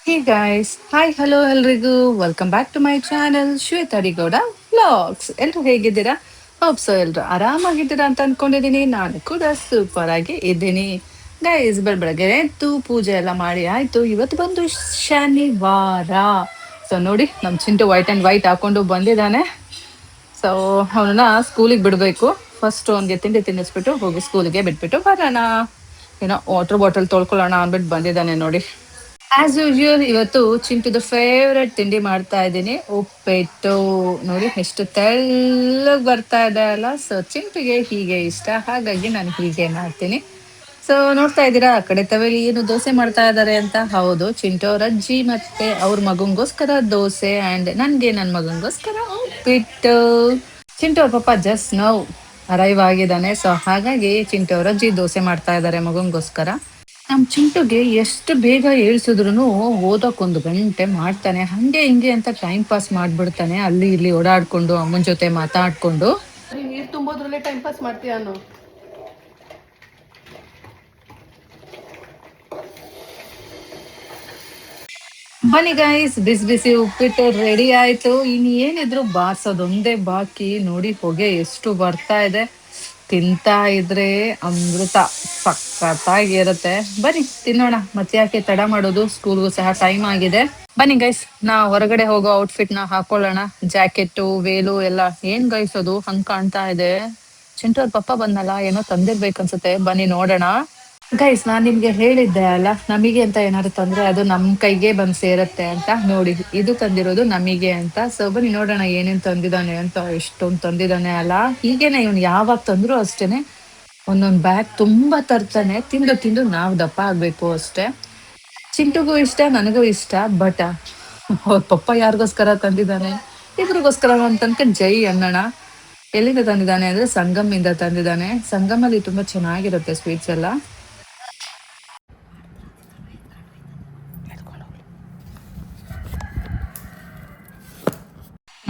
ಹೇ guys hi hello ಎಲ್ರಿಗೂ. Welcome back to my channel Shweta Gowda vlogs ಎಲ್ರು ಹೇಗಿದ್ದೀರಾ? Hope so ಎಲ್ರು ಆರಾಮಾಗಿದ್ದೀರಾ ಅಂತ ಅನ್ಕೊಂಡಿದ್ದೀನಿ ನಾನು ಕೂಡ ಸೂಪರ್ ಆಗಿ ಇದ್ದೀನಿ. ಗೈಸ್ ಬೆಳಬೆಳಗ್ಗೆ ಎದ್ದು ಪೂಜೆ ಎಲ್ಲ ಮಾಡಿ ಆಯಿತು. ಇವತ್ತು ಬಂದು ಶನಿವಾರ. ಸೊ ನೋಡಿ ನಮ್ಮ ಚಿಂಟು ವೈಟ್ ಆ್ಯಂಡ್ ವೈಟ್ ಹಾಕೊಂಡು ಬಂದಿದ್ದಾನೆ. ಸೊ ಅವನನ್ನ ಸ್ಕೂಲಿಗೆ ಬಿಡಬೇಕು. ಫಸ್ಟ್ ಅವನಿಗೆ ತಿಂಡಿ ತಿನ್ನಿಸ್ಬಿಟ್ಟು ಹೋಗಿ ಸ್ಕೂಲಿಗೆ ಬಿಟ್ಬಿಟ್ಟು ಬರೋಣ. ಏನೋ ವಾಟರ್ ಬಾಟಲ್ ತೊಳ್ಕೊಳ್ಳೋಣ ಅಂದ್ಬಿಟ್ಟು ಬಂದಿದ್ದಾನೆ ನೋಡಿ. ಆಸ್ ಯೂಶುವಲ್ ಇವತ್ತು ಚಿಂಟುದ ಫೇವ್ರೆಟ್ ತಿಂಡಿ ಮಾಡ್ತಾ ಇದ್ದೀನಿ. ಉಪ್ಪಿಟ್ಟು ನೋಡಿ, ಎಷ್ಟು ತೆಳ್ಳಗೆ ಬರ್ತಾ ಇದೆ ಅಲ್ಲ? ಸೊ ಚಿಂಟಿಗೆ ಹೀಗೆ ಇಷ್ಟ. ಹಾಗಾಗಿ ನಾನು ಹೀಗೆ ಮಾಡ್ತೀನಿ. ಸೊ ನೋಡ್ತಾ ಇದ್ದೀರಾ, ಆ ಕಡೆ ತವೇಲಿ ಏನು ದೋಸೆ ಮಾಡ್ತಾ ಇದ್ದಾರೆ ಅಂತ? ಹೌದು, ಚಿಂಟು ಅವ್ರ ಅಜ್ಜಿ ಮತ್ತೆ ಅವ್ರ ಮಗಂಗೋಸ್ಕರ ದೋಸೆ ಅಂಡ್ ನನ್ಗೆ ನನ್ನ ಮಗಂಗೋಸ್ಕರ ಉಪ್ಪಿಟ್ಟು. ಚಿಂಟು ಅವ್ರ ಪಾಪ ಜಸ್ಟ್ ನೋವು ಅರೈವ್ ಆಗಿದ್ದಾನೆ. ಸೊ ಹಾಗಾಗಿ ಚಿಂಟು ಅವ್ರ ಅಜ್ಜಿ ದೋಸೆ ಮಾಡ್ತಾ ಇದ್ದಾರೆ ಮಗಂಗೋಸ್ಕರ. ನಮ್ ಚಿಂಟುಗೆ ಎಷ್ಟು ಬೇಗ ಏಳ್ಸಿದ್ರು ಓದಕ್ಕೊಂದು ಒಂದು ಗಂಟೆ ಮಾಡ್ತಾನೆ. ಹಂಗೆ ಹಿಂಗೆ ಅಂತ ಟೈಮ್ ಪಾಸ್ ಮಾಡ್ಬಿಡ್ತಾನೆ. ಅಲ್ಲಿ ಇಲ್ಲಿ ಓಡಾಡ್ಕೊಂಡು ಅಮ್ಮನ ಜೊತೆ ಮಾತಾಡ್ಕೊಂಡು. ನೀರ್ ತುಂಬೋದ್ರಲ್ಲೇ ಟೈಮ್ ಪಾಸ್ ಮಾಡ್ತೀಯ ಬನ್ನಿ ಗೈಸ್ ಬಿಸಿ ಬಿಸಿ ಉಪ್ಪಿಟ್ಟು ರೆಡಿ ಆಯ್ತು. ಇನ್ ಏನಿದ್ರು ಬಾರ್ಸೋದೊಂದೇ ಬಾಕಿ. ನೋಡಿ ಹೊಗೆ ಎಷ್ಟು ಬರ್ತಾ ಇದೆ. ತಿಂತಾ ಇದ್ರೆ ಅಮೃತ ಸಖತ್ತಾಗಿರುತ್ತೆ. ಬನ್ನಿ, ತಿನ್ನೋಣ. ಮತ್ತೆ ಯಾಕೆ ತಡ ಮಾಡೋದು? ಸ್ಕೂಲ್ಗೂ ಸಹ ಟೈಮ್ ಆಗಿದೆ. ಬನ್ನಿ ಗೈಸ್ ನಾ ಹೊರಗಡೆ ಹೋಗೋ ಔಟ್ಫಿಟ್ನ ಹಾಕೊಳ್ಳೋಣ. ಜಾಕೆಟ್ ವೇಲು ಎಲ್ಲ. ಏನ್ ಗೈಸ್ ಅದು? ಹಂಗ್ ಕಾಣ್ತಾ ಇದೆ. ಚಿಂಟು ಅವ್ರ ಪಪ್ಪ ಬಂದಲ್ಲ ಏನೋ ತಂದಿರ್ಬೇಕನ್ಸುತ್ತೆ. ಬನ್ನಿ ನೋಡೋಣ. ಗೈಸ್ ನಾನ್ ನಿಮ್ಗೆ ಹೇಳಿದ್ದೆ ಅಲ್ಲ, ನಮಗೆ ಅಂತ ಏನಾದ್ರು ತಂದ್ರೆ, ಅದು ನಮ್ ಕೈಗೆ ಬಂದ್ ಸೇರತ್ತೆ ಅಂತ ನೋಡಿ. ಇದು ತಂದಿರೋದು ನಮಗೆ ಅಂತ. ಸೊ ಬನ್ನಿ ನೋಡೋಣ ಏನೇನ್ ತಂದಿದ್ದಾನೆ ಅಂತ. ಎಷ್ಟೊಂದ್ ತಂದಿದ್ದಾನೆ ಅಲ್ಲ. ಹೀಗೇನೆ ಇವ್ನು ಯಾವಾಗ ತಂದ್ರು ಅಷ್ಟೇನೆ, ಒಂದೊಂದ್ ಬ್ಯಾಗ್ ತುಂಬಾ ತರ್ತಾನೆ. ತಿಂದು ತಿಂದು ನಾವ್ ದಪ್ಪ ಆಗ್ಬೇಕು ಅಷ್ಟೇ. ಚಿಂಟುಗೂ ಇಷ್ಟ, ನನಗೂ ಇಷ್ಟ ಬಟ್ ಅವ್ರ ಪಪ್ಪ ಯಾರಿಗೋಸ್ಕರ ತಂದಿದ್ದಾನೆ? ಇಬ್ರಿಗೋಸ್ಕರ ಅಂತ ಜೈ ಅನ್ನೋಣ ಎಲ್ಲಿಂದ ತಂದಿದ್ದಾನೆ ಅಂದ್ರೆ ಸಂಗಮ್ ಇಂದ ತಂದಿದ್ದಾನೆ. ಸಂಗಮಲ್ಲಿ ತುಂಬಾ ಚೆನ್ನಾಗಿರುತ್ತೆ ಸ್ವೀಟ್ಸ್ ಎಲ್ಲ.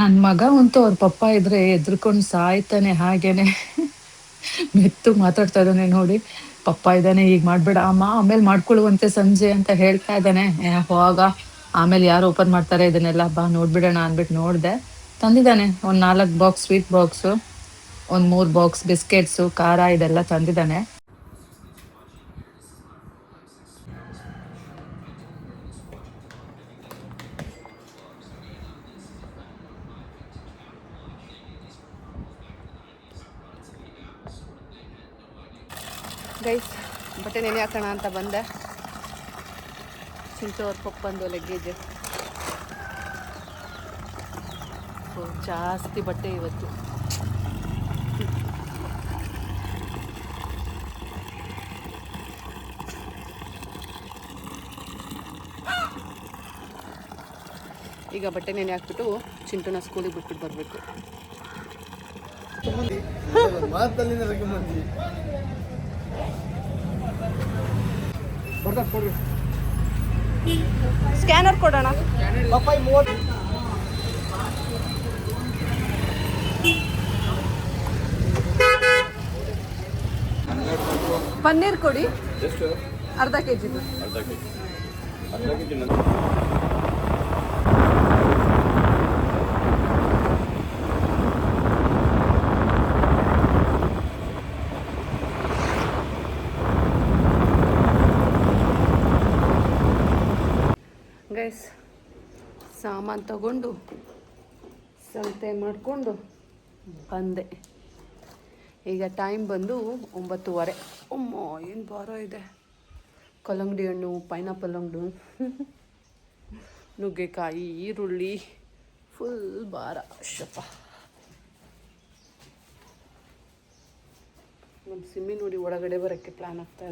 ನನ್ ಮಗ ಅಂತೂ ಅವ್ರ ಪಪ್ಪ ಇದ್ರೆ ಎದ್ರುಕೊಂಡ್ ಸಾಯ್ತಾನೆ ಹಾಗೇನೆ. ಮೆತ್ತು ಮಾತಾಡ್ತಾ ಇದ್ದಾನೆ ನೋಡಿ. ಪಪ್ಪ ಇದ್ದಾನೆ ಈಗ ಮಾಡ್ಬೇಡ. ಅಮ್ಮ, ಆಮೇಲೆ ಮಾಡ್ಕೊಳ್ಳುವಂತೆ ಸಂಜೆ ಅಂತ ಹೇಳ್ತಾ ಇದ್ದಾನೆ. ಹೋಗ. ಆಮೇಲೆ ಯಾರು ಓಪನ್ ಮಾಡ್ತಾರೆ ಇದನ್ನೆಲ್ಲ ಬಾ, ನೋಡ್ಬಿಡೋಣ ಅಂದ್ಬಿಟ್ಟು ನೋಡ್ದೆ. ತಂದಿದ್ದಾನೆ. ಒಂದ್ ನಾಲ್ಕು ಬಾಕ್ಸ್, ಸ್ವೀಟ್ ಬಾಕ್ಸು, ಒಂದ್ ಮೂರು ಬಾಕ್ಸ್, ಬಿಸ್ಕೆಟ್ಸು, ಖಾರ ಇದೆಲ್ಲ ತಂದಿದ್ದಾನೆ ಗೈಸ್ ಬಟ್ಟೆ ನೆನೆ ಹಾಕೋಣ ಅಂತ ಬಂದೆ. ಅವ್ರ ಪಪ್ಪಂದು ಲಗೇಜ್ ಜಾಸ್ತಿ ಬಟ್ಟೆ ಇವತ್ತು. ಈಗ ಬಟ್ಟೆ ನೆನೆ ಹಾಕ್ಬಿಟ್ಟು ಚಿಂಟುನ ಸ್ಕೂಲಿಗೆ ಬಿಟ್ಬಿಟ್ಟು ಬರಬೇಕು. ಮಾತಲ್ಲಿಂದ ಮಂದಿ ಬರ್ತಾ ಕೊಡ್ರಿ. ಸ್ಕ್ಯಾನರ್ ಕೊಡೋಣ. ಪಪ್ಪಾಯಿ ಮೂವತ್ತು ಪನ್ನೀರ್ ಕೊಡಿ. ಅರ್ಧ ಕೆ ಜಿದು ಗೈಸ್ ಸಾಮಾನು ತಗೊಂಡು, ಸಂತೆ ಮಾಡಿಕೊಂಡು ಬಂದೆ. ಈಗ ಟೈಮ್ ಬಂದು ಒಂಬತ್ತುವರೆ. ಅಮ್ಮ, ಏನು ಭಾರ ಇದೆ. ಕಲ್ಲಂಗಡಿ ಹಣ್ಣು ಪೈನಾಪಲ್ ಹಣ್ಣು ನುಗ್ಗೆಕಾಯಿ, ಈರುಳ್ಳಿ ಫುಲ್ ಭಾರ. ಶಪ ನಮ್ಮ ಸಿಮ್ಮಿ ನೋಡಿ ಒಳಗಡೆ ಬರೋಕ್ಕೆ ಪ್ಲ್ಯಾನ್ ಆಗ್ತಾ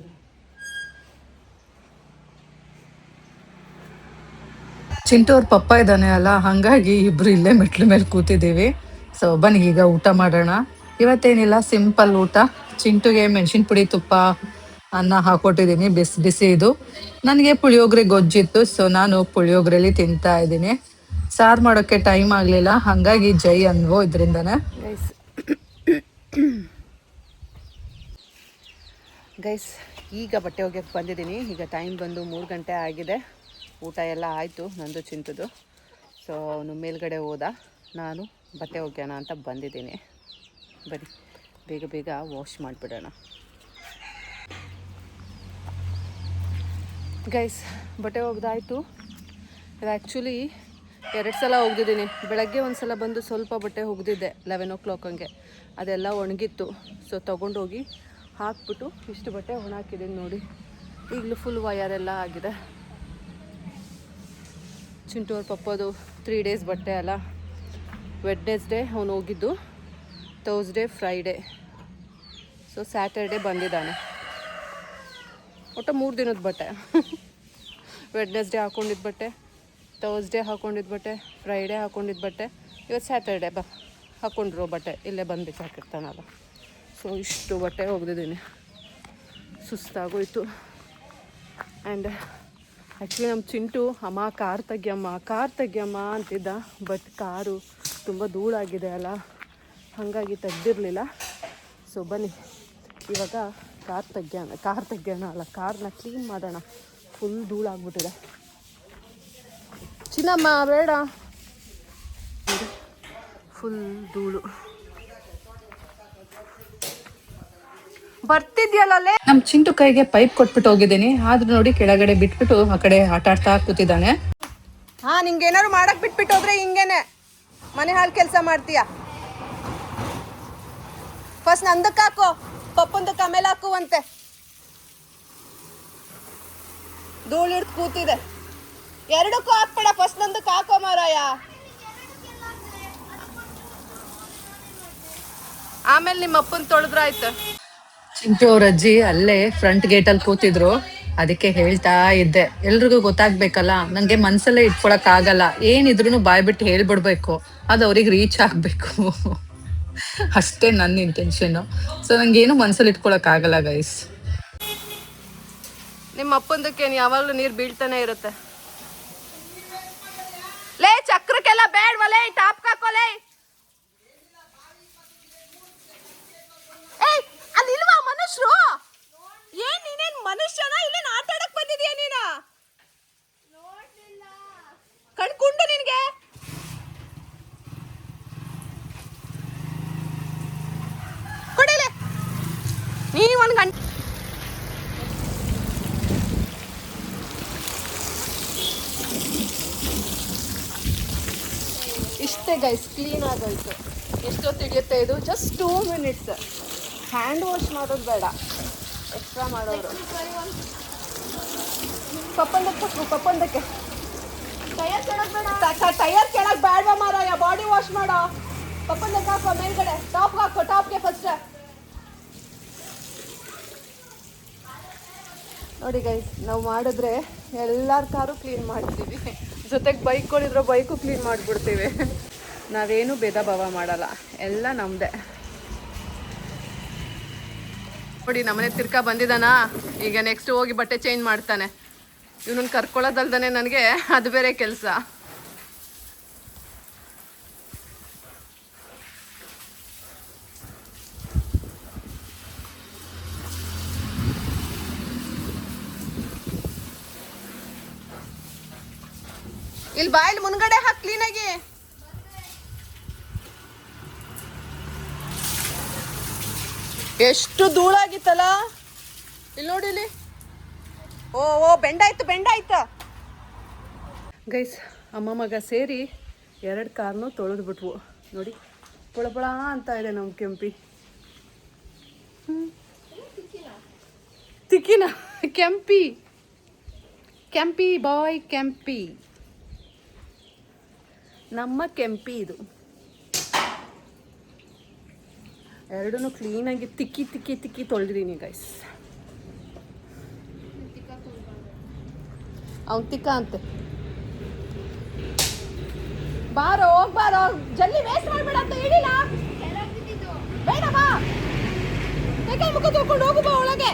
ಚಿಂಟು ಅವ್ರ ಪಪ್ಪ ಇದ್ದಾನೆ ಅಲ್ಲ, ಹಂಗಾಗಿ ಇಬ್ರು ಇಲ್ಲೇ ಮೆಟ್ಲು ಮೇಲೆ ಕೂತಿದ್ದೀವಿ. ಸೊ ಬನ್ನಿ, ಈಗ ಊಟ ಮಾಡೋಣ. ಇವತ್ತೇನಿಲ್ಲ ಸಿಂಪಲ್ ಊಟ. ಚಿಂಟುಗೆ ಮೆಣಸಿನ ಪುಡಿ, ತುಪ್ಪ, ಅನ್ನ ಹಾಕೊಟ್ಟಿದ್ದೀನಿ, ಬಿಸಿ ಬಿಸಿ ಇದು ನನಗೆ ಪುಳಿಯೋಗರೆ ಗೊಜ್ಜಿತ್ತು ಸೊ ನಾನು ಪುಳಿಯೋಗರೆಲಿ ತಿಂತಾ ಇದ್ದೀನಿ. ಸಾರು ಮಾಡೋಕ್ಕೆ ಟೈಮ್ ಆಗಲಿಲ್ಲ, ಹಾಗಾಗಿ ಜೈ ಅನ್ವೋ ಇದರಿಂದನೇ. ಗೈಸ್ ಗೈಸ್ ಈಗ ಬಟ್ಟೆ ಒಗೆಯಕ್ಕೆ ಬಂದಿದ್ದೀನಿ. ಈಗ ಟೈಮ್ ಬಂದು ಮೂರು ಗಂಟೆ ಆಗಿದೆ. ಊಟ ಎಲ್ಲ ಆಯಿತು, ನಂದು ಚಿಂತಿದು. ಸೊ ಅವನು ಮೇಲ್ಗಡೆ ಹೋದ. ನಾನು ಬಟ್ಟೆ ಒಗ್ಯೋಣ ಅಂತ ಬಂದಿದ್ದೀನಿ. ಬರಿ ಬೇಗ ಬೇಗ ವಾಶ್ ಮಾಡಿಬಿಡೋಣ. ಗೈಸ್ ಬಟ್ಟೆ ಒಗ್ದಾಯಿತು. ಇದು ಆ್ಯಕ್ಚುಲಿ ಎರಡು ಸಲ ಒಗ್ದಿದ್ದೀನಿ. ಬೆಳಗ್ಗೆ ಒಂದು ಸಲ ಬಂದು ಸ್ವಲ್ಪ ಬಟ್ಟೆ ಒಗ್ದಿದ್ದೆ ಲೆವೆನ್ ಓ ಕ್ಲಾಕ್ ಹಂಗೆ. ಅದೆಲ್ಲ ಒಣಗಿತ್ತು. ಸೊ ತೊಗೊಂಡೋಗಿ ಹಾಕ್ಬಿಟ್ಟು ಇಷ್ಟು ಬಟ್ಟೆ ಒಣ ಹಾಕಿದ್ದೀನಿ ನೋಡಿ. ಈಗಲೂ ಫುಲ್ ವಯರೆಲ್ಲ ಆಗಿದೆ. ಚಿಂಟು ಅವ್ರ ಪಪ್ಪದು ತ್ರೀ ಡೇಸ್ ಬಟ್ಟೆ ಅಲ್ಲ. ವೆಡ್ನೆಸ್ಡೇ ಅವನು ಹೋಗಿದ್ದು. ಥರ್ಸ್ಡೇ ಫ್ರೈಡೇ ಸೊ ಸ್ಯಾಟರ್ಡೇ ಬಂದಿದ್ದಾನೆ. ಒಟ್ಟು ಮೂರು ದಿನದ ಬಟ್ಟೆ. ವೆಡ್ನೆಸ್ಡೇ ಹಾಕ್ಕೊಂಡಿದ್ದ ಬಟ್ಟೆ ಥರ್ಸ್ಡೇ ಹಾಕ್ಕೊಂಡಿದ್ದ ಬಟ್ಟೆ ಫ್ರೈಡೇ ಹಾಕ್ಕೊಂಡಿದ್ದ ಬಟ್ಟೆ. ಇವತ್ತು ಸ್ಯಾಟರ್ಡೇ ಬ ಹಾಕ್ಕೊಂಡಿರೋ ಬಟ್ಟೆ. ಇಲ್ಲೇ ಬಂದು ಹಾಕಿರ್ತಾನಲ್ಲ ಸೊ ಇಷ್ಟು ಬಟ್ಟೆ ಒಗೆದಿದ್ದೀನಿ ಸುಸ್ತಾಗೋಯ್ತು. ಆ್ಯಂಡ್ ಆ್ಯಕ್ಚುಲಿ ನಮ್ಮ ಚಿಂಟು, ಅಮ್ಮ ಕಾರ್ ತೆಗ್ಯಮ್ಮ ಕಾರ್ ತೆಗಿಯಮ್ಮ ಅಂತಿದ್ದ ಬಟ್ ಕಾರು ತುಂಬ ಧೂಳಾಗಿದೆ ಅಲ್ಲ, ಹಾಗಾಗಿ ತೆಗ್ದಿರಲಿಲ್ಲ. ಸೊ ಬನ್ನಿ. ಇವಾಗ ಕಾರ್ ತೆಗ್ಯೋಣ ಕಾರ್ ತೆಗ್ಯೋಣ ಅಲ್ಲ, ಕಾರ್ನ ಕ್ಲೀನ್ ಮಾಡೋಣ. ಫುಲ್ ಧೂಳಾಗ್ಬಿಟ್ಟಿದೆ. ಚಿನ್ನಮ್ಮ, ಬೇಡ. ಫುಲ್ ಧೂಳು. ಬರ್ತಿದ್ಯಲ್ಲೇ ನಮ್ ಚಿಂಟು ಕೈಗೆ ಪೈಪ್ ಕೊಟ್ಬಿಟ್ಟು ಹೋಗಿದ್ದೀನಿ. ಆದ್ರೂ ನೋಡಿ ಕೆಳಗಡೆ ಬಿಟ್ಬಿಟ್ಟು ಆ ಕಡೆ ಆಟ ಆಡ್ತಾ ಕೂತಿದ್ದಾನೆ. ಹಾ ನಿಂಗೆ ಏನಾದ್ರು ಮಾಡಕ್ ಬಿಟ್ಬಿಟ್ಟು ಹೋದ್ರೆ ಹಿಂಗೇನೆ. ಮನೆ ಹಾಳು ಕೆಲಸ ಮಾಡ್ತೀಯ? ಫಸ್ಟ್ ನಂದಕ್ಕೆ ಹಾಕು ಪಪ್ಪಂದಕ್ಕೆ ಆಮೇಲೆ ಹಾಕುವಂತೆ. ಧೂಳು ಹಿಡ್ದು ಕೂತಿದೆ. ಎರಡಕ್ಕೂ ಹಾಕ್ಬೇಡ ಫಸ್ಟ್ ನಂದಕ್ಕೆ ಹಾಕೋ ಮಾರಾಯ. ಆಮೇಲೆ ನಿಮ್ಮ ಅಪ್ಪನ ತೊಳೆದ್ರಾಯ್ತು. ಚಿಂಟು ಅವ್ರ ಅಜ್ಜಿ ಅಲ್ಲೇ ಫ್ರಂಟ್ ಗೇಟ್ ಅಲ್ಲಿ ಕೂತಿದ್ರು. ಅದಕ್ಕೆ ಹೇಳ್ತಾ ಇದ್ದೆ. ಎಲ್ರಿಗೂ ಗೊತ್ತಾಗ್ಬೇಕಲ್ಲ? ನಂಗೆ ಮನ್ಸಲ್ಲೇ ಇಟ್ಕೊಳಕ್ ಆಗಲ್ಲ. ಏನಿದ್ರು ಬಾಯ್ ಬಿಟ್ಟು ಹೇಳ್ಬಿಡ್ಬೇಕು. ಅದು ಅವ್ರಿಗೆ ರೀಚ್ ಆಗ್ಬೇಕು. ಅಷ್ಟೇ ನನ್ನ ಇಂಟೆನ್ಷನ್ ಸೊ ನಂಗೇನು ಮನ್ಸಲ್ಲಿ ಇಟ್ಕೊಳಕ್ ಆಗಲ್ಲ ಗೈಸ್ ನಿಮ್ಮ ಅಪ್ಪಂದಕ್ಕೆ ಯಾವಾಗಲೂ ನೀರು ಬೀಳ್ತಾನೆ ಇರುತ್ತೆ. ಲೇ, ಚಕ್ರಕ್ಕೆಲ್ಲ ಬೇಡವಲೇ ಟಾಪ್ ಹಾಕೋಲೇ ಏಯ್! ಅಲ್ಲಿ ಇಲ್ವಾ ಮನುಷ್ಯರು ಏನ್ ನೀನೇನ್ ಮನುಷ್ಯನ? ಇಲ್ಲೇನ್ ಆಟ ಆಡಕ್ ಬಂದಿದ್ಯಾ ನೀನ? ಕಣ್ಕುಂಡು ನಿನ್ಗೆ? ಕೊಡಲೆ. ನೀ ಒಂದ್ ಗಂಟೆ ಇಷ್ಟೇ ಗೈಸ್ ಕ್ಲೀನ್ ಆಗೋಯ್ತು. ಎಷ್ಟೊತ್ತು ಹಿಡಿಯುತ್ತೆ ಇದು just two minutes hand wash ಮಾಡೋದು ಬೇಡ. ಎಕ್ಸ್ಟ್ರಾ ಮಾಡೋರು. ಪಪ್ಪಂದಕ್ಕೆ ಪಪ್ಪಂದಕ್ಕೆ. ಟೈರ್ ಕೆಳಗೆ ಬೇಡವಾ ಮಾರಾಯ? ಬಾಡಿ ವಾಶ್ ಮಾಡೋ. ಪಪ್ಪಂದಕ್ಕೆ ಹಾಕೋ ಮೇಲ್ಗಡೆ. ಟಾಪ್ ಹಾಕೋ ಟಾಪ್ಗೆ ಫಸ್ಟ್ ನೋಡಿ ಗೈಸ್ ನಾವು ಮಾಡಿದ್ರೆ ಎಲ್ಲರ ಕಾರು ಕ್ಲೀನ್ ಮಾಡ್ತೀವಿ. ಜೊತೆಗೆ ಬೈಕ್ಗಳಿದ್ರೆ ಬೈಕು ಕ್ಲೀನ್ ಮಾಡಿಬಿಡ್ತೀವಿ. ನಾವೇನು ಭೇದ ಭಾವ ಮಾಡಲ್ಲ. ಎಲ್ಲ ನಮ್ಮದೇ ನೋಡಿ, ನಮ್ಮನೆ ತಿರ್ಕ ಬಂದಿದ್ದಾನ ಈಗ ನೆಕ್ಸ್ಟ್ ಹೋಗಿ ಬಟ್ಟೆ ಚೇಂಜ್ ಮಾಡ್ತಾನೆ. ಇವನನ್ನು ಕರ್ಕೊಳ್ಳೋದಲ್ದೇ ನನಗೆ ಅದು ಬೇರೆ ಕೆಲಸ. ಇಲ್ಲಿ ಬಾಯಲ್ಲಿ ಮುನ್ಗಡೆ ಹಾಕಿ ಕ್ಲೀನಾಗಿ ಎಷ್ಟು ಧೂಳಾಗಿತ್ತಲ್ಲ ಇಲ್ಲಿ ನೋಡಿ ಇಲ್ಲಿ. ಓ ಓ, ಬೆಂಡಾಯ್ತು ಬೆಂಡಾಯ್ತು. ಗೈಸ್ ಅಮ್ಮ ಮಗ ಸೇರಿ ಎರಡು ಕಾರ್ನು ತೊಳೆದು ಬಿಟ್ವು. ನೋಡಿ ಪೊಳಪಳ ಅಂತ ಇದೆ ನಮ್ಮ ಕೆಂಪಿ. ತಿಕ್ಕಿನ, ಕೆಂಪಿ. ಕೆಂಪಿ ಬಾಯ್, ಕೆಂಪಿ. ನಮ್ಮ ಕೆಂಪಿ ಇದು. ಎರಡೂ ಕ್ಲೀನಾಗಿ ತಿಕ್ಕಿ ತಿಕ್ಕಿ ತಿಕ್ಕಿ ತೊಳೆದಿದ್ದೀನಿ ಗೈಸ್ ಅವ್ನು ತಿಕ್ಕ ಅಂತೆ. ಬಾರೋ, ಹೋಗ್ ಬಾರೋ. ಜಲ್ದಿ ವೇಸ್ಟ್ ಮಾಡಬೇಡ ಅಂತ ಹೇಳಿಲ್ಲ. ಒಳಗೆ.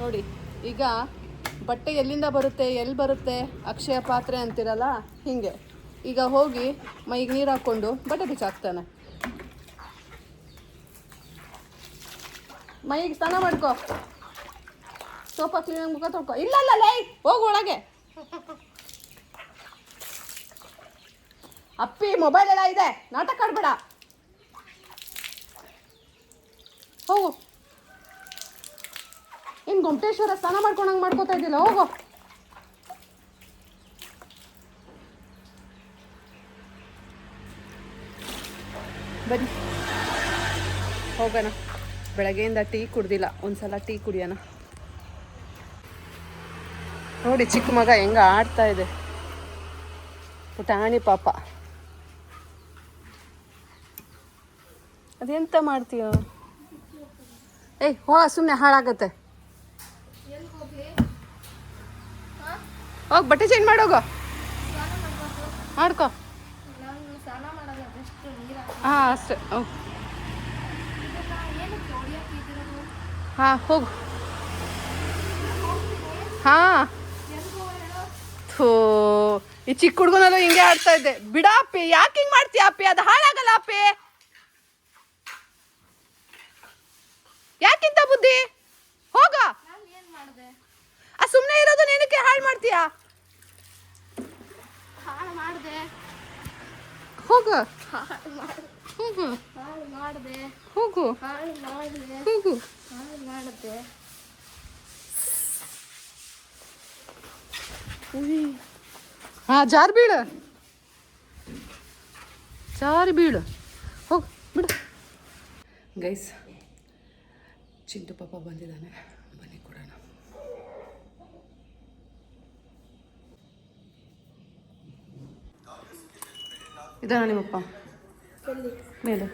ನೋಡಿ, ಈಗ ಬಟ್ಟೆ ಎಲ್ಲಿಂದ ಬರುತ್ತೆ ಎಲ್ಲಿ ಬರುತ್ತೆ, ಅಕ್ಷಯ ಪಾತ್ರೆ ಅಂತಿರಲ್ಲ, ಹಿಂಗೆ. ಈಗ ಹೋಗಿ ಮೈಗೆ ನೀರು ಹಾಕ್ಕೊಂಡು ಬಟ್ಟೆ ಬಿಚ್ಚಾಕ್ತಾನೆ ಮೈಗೆ ಸ್ನಾನ ಮಾಡ್ಕೋ. ಸೋಫಾ ಕ್ಲೀನಾಗಿ ಮುಖ ತೊಳ್ಕೊ. ಇಲ್ಲ ಇಲ್ಲ, ಲೈ, ಹೋಗು ಒಳಗೆ. ಅಪ್ಪಿ ಮೊಬೈಲ್ ಎಲ್ಲ ಇದೆ. ನಾಟಕ ಆಡ್ಬೇಡ. ಹೋಗು. ಏನು ಗೊಮಟೇಶ್ವರ ಸ್ನಾನ ಮಾಡ್ಕೊಂಡಂಗೆ ಮಾಡ್ಕೋತಾ ಇದ್ದಿಲ್ಲ ಹೋಗು. ಬನ್ನಿ. ಹೋಗೋಣ. ಬೆಳಗ್ಗೆಯಿಂದ ಟೀ ಕುಡ್ದಿಲ್ಲ. ಒಂದ್ಸಲ ಟೀ ಕುಡಿಯೋಣ. ನೋಡಿ, ಚಿಕ್ಕ ಮಗ ಹೆಂಗ ಆಡ್ತಾ ಇದೆ. ಪುಟಾಣಿ ಪಾಪ. ಅದೆಂತ ಮಾಡ್ತೀಯ? ಏಯ್ ಹೋ ಸುಮ್ಮನೆ ಹಾಳಾಗತ್ತೆ. ಹೋಗಿ, ಬಟ್ಟೆ ಚೇಂಜ್ ಮಾಡೋಗು ಮಾಡ್ಕೋ ಹಾಂ ಅಷ್ಟೇ ಹೋಗ್ ಹಾಂ ಹೋಗು. ಹಾಂ. ಥೋ ಈ ಚಿಕ್ಕ ಹುಡುಗನಲ್ಲೂ ಹಿಂಗೆ ಆಡ್ತಾ ಇದ್ದೆ. ಬಿಡ ಅಪ್ಪಿ ಯಾಕೆ ಹಿಂಗೆ ಮಾಡ್ತೀಯ ಅಪ್ಪಿ? ಅದು ಹಾಳಾಗಲ್ಲ ಅಪ್ಪಿ. ಯಾಕಿಂತ ಬುದ್ಧಿ? ಹೋಗ. ಆ ಸುಮ್ಮನೆ ಇರೋದು ಏನಕ್ಕೆ ಹಾಳು ಮಾಡ್ತೀಯಾ? ಹಾಳು ಮಾಡಿದೆ. ಹೋಗು. ಹೋಗು. ಹಾಳು ಮಾಡಿದೆ. ಹೋಗು. ಹಾಳು ಮಾಡಿದೆ. ಹೋಗು. ಹಾಳು ಮಾಡಿದೆ. ಹಾ ಜಾರ್ ಬೀಳು. ಜಾರಿ ಬೀಳು. ಹೋಗ್ ಬಿಡು. ಗೈಸ್ ಚಿಂಟು ಪಾಪ ಬಂದಿದ್ದಾನೆ. ಬನ್ನಿ ಕೊಡೋಣ. ಇದಾನ ನಿಮ್ಮಪ್ಪ? ಮೇಲೆ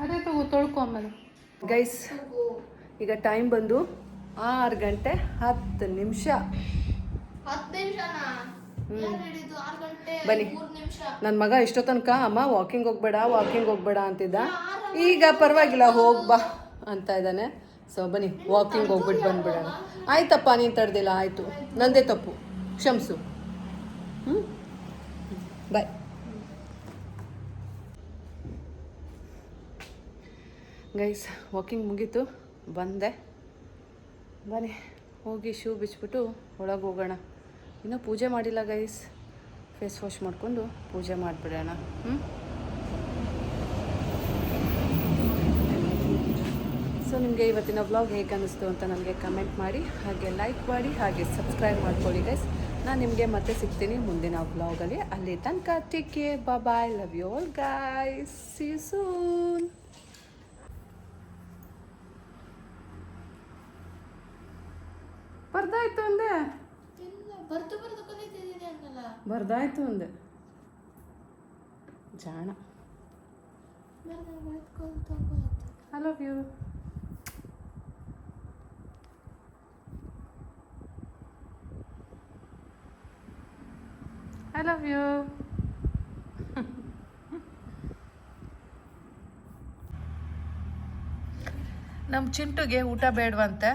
ಅದೇ ತಗೋ ತೊಳ್ಕೊ ಆಮೇಲೆ ಗೈಸ್ ಈಗ ಟೈಮ್ ಬಂದು ಆರು ಗಂಟೆ ಹತ್ತು ನಿಮಿಷ. ಹತ್ತು ನಿಮಿಷನಾ ಏನ್ ಹಿಡಿದು ಆರು ಗಂಟೆ ಬನ್ನಿ. ನನ್ನ ಮಗ ಇಷ್ಟೋ ತನಕ ಅಮ್ಮ ವಾಕಿಂಗ್ ಹೋಗ್ಬೇಡ ವಾಕಿಂಗ್ ಹೋಗ್ಬೇಡ ಅಂತಿದ್ದ. ಈಗ ಪರವಾಗಿಲ್ಲ ಹೋಗ್ಬಾ ಅಂತ ಇದ್ದಾನೆ. ಸೊ ಬನ್ನಿ ವಾಕಿಂಗ್ ಹೋಗ್ಬಿಟ್ಟು ಬಂದ್ಬಿಡೋಣ. ಆಯ್ತಪ್ಪ, ನೀನು ತಡ್ದಿಲ್ಲ, ಆಯಿತು. ನಂದೇ ತಪ್ಪು. ಕ್ಷಮಿಸು. ಹ್ಞೂ ಬಾಯ್ ಗೈಸ್ ವಾಕಿಂಗ್ ಮುಗೀತು. ಬಂದೆ. ಬನ್ನಿ, ಹೋಗಿ ಶೂ ಬಿಚ್ಬಿಟ್ಟು ಒಳಗೆ ಹೋಗೋಣ. ಇನ್ನೂ ಪೂಜೆ ಮಾಡಿಲ್ಲ ಗೈಸ್ ಫೇಸ್ ವಾಶ್ ಮಾಡಿಕೊಂಡು ಪೂಜೆ ಮಾಡಿಬಿಡೋಣ. ಹ್ಞೂ ಸೊ ನಿಮಗೆ ಇವತ್ತಿನ ವ್ಲಾಗ್ ಹೇಗೆ ಅನ್ನಿಸ್ತು ಅಂತ ನನಗೆ ಕಮೆಂಟ್ ಮಾಡಿ, ಹಾಗೆ ಲೈಕ್ ಮಾಡಿ, ಹಾಗೆ ಸಬ್ಸ್ಕ್ರೈಬ್ ಮಾಡ್ಕೊಳ್ಳಿ ಗೈಸ್ ನಾನು ನಿಮಗೆ ಮತ್ತೆ ಸಿಗ್ತೀನಿ ಮುಂದಿನ ವ್ಲಾಗಲ್ಲಿ ಅಲ್ಲಿ. ತನಕ take care bye love you all guys see soon ಬರ್ದಾಯ್ತು ಒಂದು. ಜಾಣ. I love you I love you ನಮ್ಮ ಚಿಂಟುಗೆ ಊಟ ಬೇಡವಂತೆ.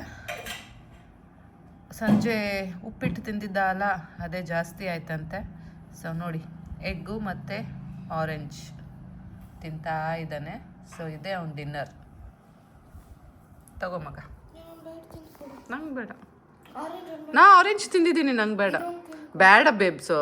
ಸಂಜೆ ಉಪ್ಪಿಟ್ಟು ತಿಂದಿದ್ದ ಅಲ್ಲ ಅದೇ ಜಾಸ್ತಿ ಆಯ್ತಂತೆ. ಸೊ ನೋಡಿ, ಎಗ್ಗು ಮತ್ತು ಆರೆಂಜ್ ತಿಂತಾ ಇದ್ದಾನೆ. ಸೊ ಇದೇ ಅವ್ನು ಡಿನ್ನರ್ ತಗೋ ಮಗ. ನಂಗೆ ಬೇಡ. ನಾ ಆರೆಂಜ್ ತಿಂದಿದ್ದೀನಿ, ನಂಗೆ ಬೇಡ. ಬೇಡ ಬೇಬ್ಸು